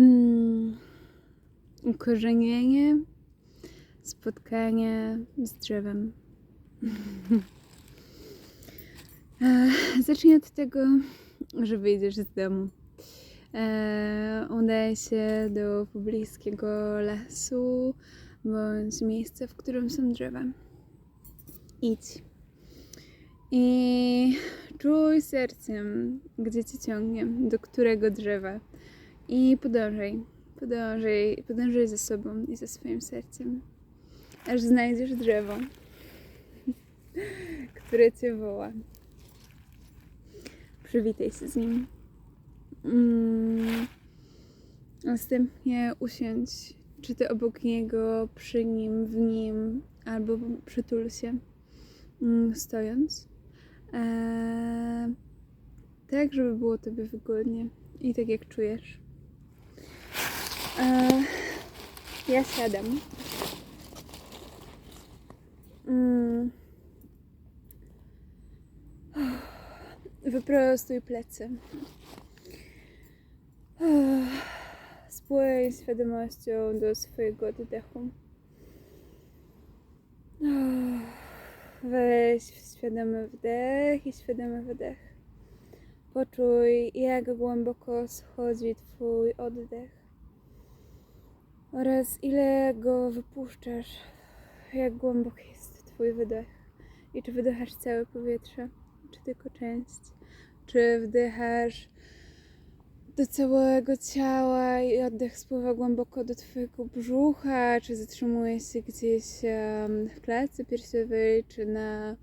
Mm, ukorzenienie, spotkanie z drzewem. Zacznij od tego, że wyjdziesz z domu. E, udaj się do pobliskiego lasu bądź miejsca, w którym są drzewa. Idź. I czuj sercem, gdzie cię ciągnie, do którego drzewa. I podążaj, podążaj, podążaj ze sobą i ze swoim sercem, aż znajdziesz drzewo, które cię woła. Przywitaj się z nim. Mm. Następnie usiądź, czy ty obok niego, przy nim, w nim, albo przytul się, mm, stojąc. Eee, tak, żeby było tobie wygodnie i tak jak czujesz. Eee, ja siadam. Mm. Wyprostuj plecy. Spłyń świadomością do swojego oddechu. Weź świadomy wdech i świadomy wydech. Poczuj, jak głęboko schodzi Twój oddech oraz ile go wypuszczasz, jak głęboki jest Twój wydech i czy wydychasz całe powietrze, czy tylko część, czy wdychasz do całego ciała i oddech spływa głęboko do Twojego brzucha, czy zatrzymuje się gdzieś w klatce piersiowej, czy na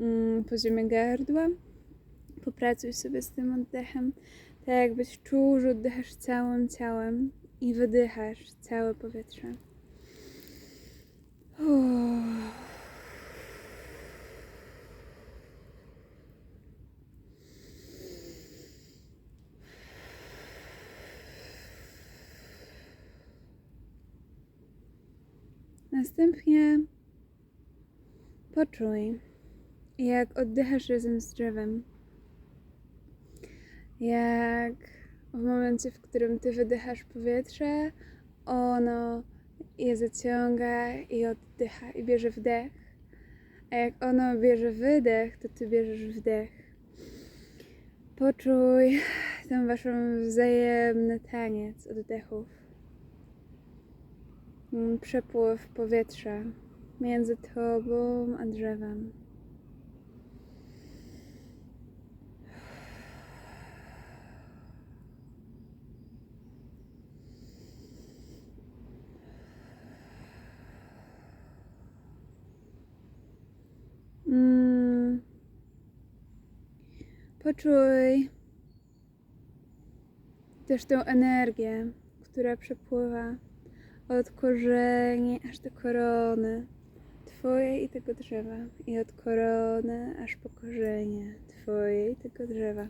mm, poziomie gardła. Popracuj sobie z tym oddechem, tak jakbyś czuł, że oddychasz całym ciałem i wydychasz całe powietrze. Następnie poczuj, jak oddychasz razem z drzewem. Jak w momencie, w którym ty wydychasz powietrze, ono je zaciąga i oddycha i bierze wdech. A jak ono bierze wydech, to ty bierzesz wdech. Poczuj ten wasz wzajemny taniec oddechów. Przepływ powietrza między tobą a drzewem. Mm. Poczuj też tą energię, która przepływa od korzeni aż do korony Twojej i tego drzewa, i od korony aż po korzenie Twojej i tego drzewa.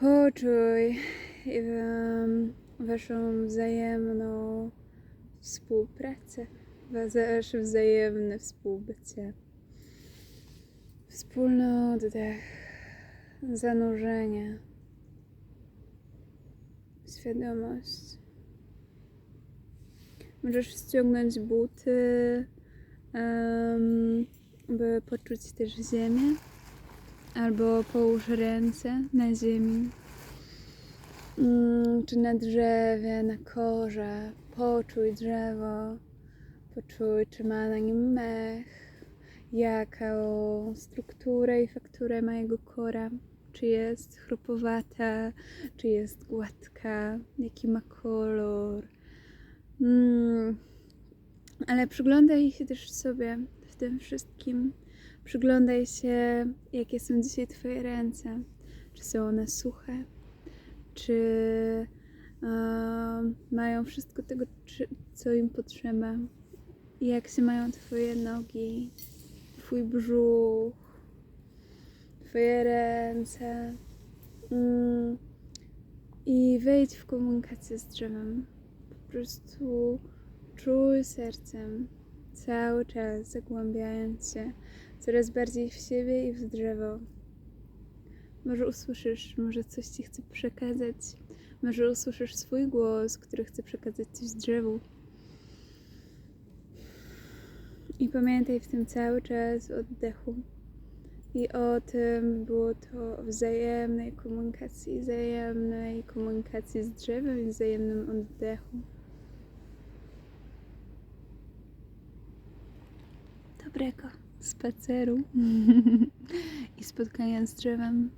Poczuj Waszą wzajemną współpracę, Wasze wzajemne współbycie, wspólny oddech, zanurzenie, świadomość. Możesz ściągnąć buty, em, by poczuć też ziemię, albo połóż ręce na ziemi, Mm, czy na drzewie, na korze. Poczuj drzewo, poczuj, czy ma na nim mech, jaką strukturę i fakturę ma jego kora. Czy jest chropowata, czy jest gładka, jaki ma kolor. Mm, ale przyglądaj się też sobie w tym wszystkim. Przyglądaj się, jakie są dzisiaj Twoje ręce. Czy są one suche? Czy em, mają wszystko tego, czy- co im potrzeba? Jak się mają Twoje nogi, Twój brzuch, Twoje ręce? Mm, I wejdź w komunikację z drzewem po prostu czuj sercem, cały czas zagłębiając się coraz bardziej w siebie i w drzewo. Może usłyszysz, może coś ci chce przekazać, Może usłyszysz swój głos, który chce przekazać coś drzewu. I pamiętaj w tym cały czas o oddechu. I o tym było to wzajemnej komunikacji, wzajemnej komunikacji z drzewem i wzajemnym oddechu. Dobrego spaceru i spotkania z drzewem.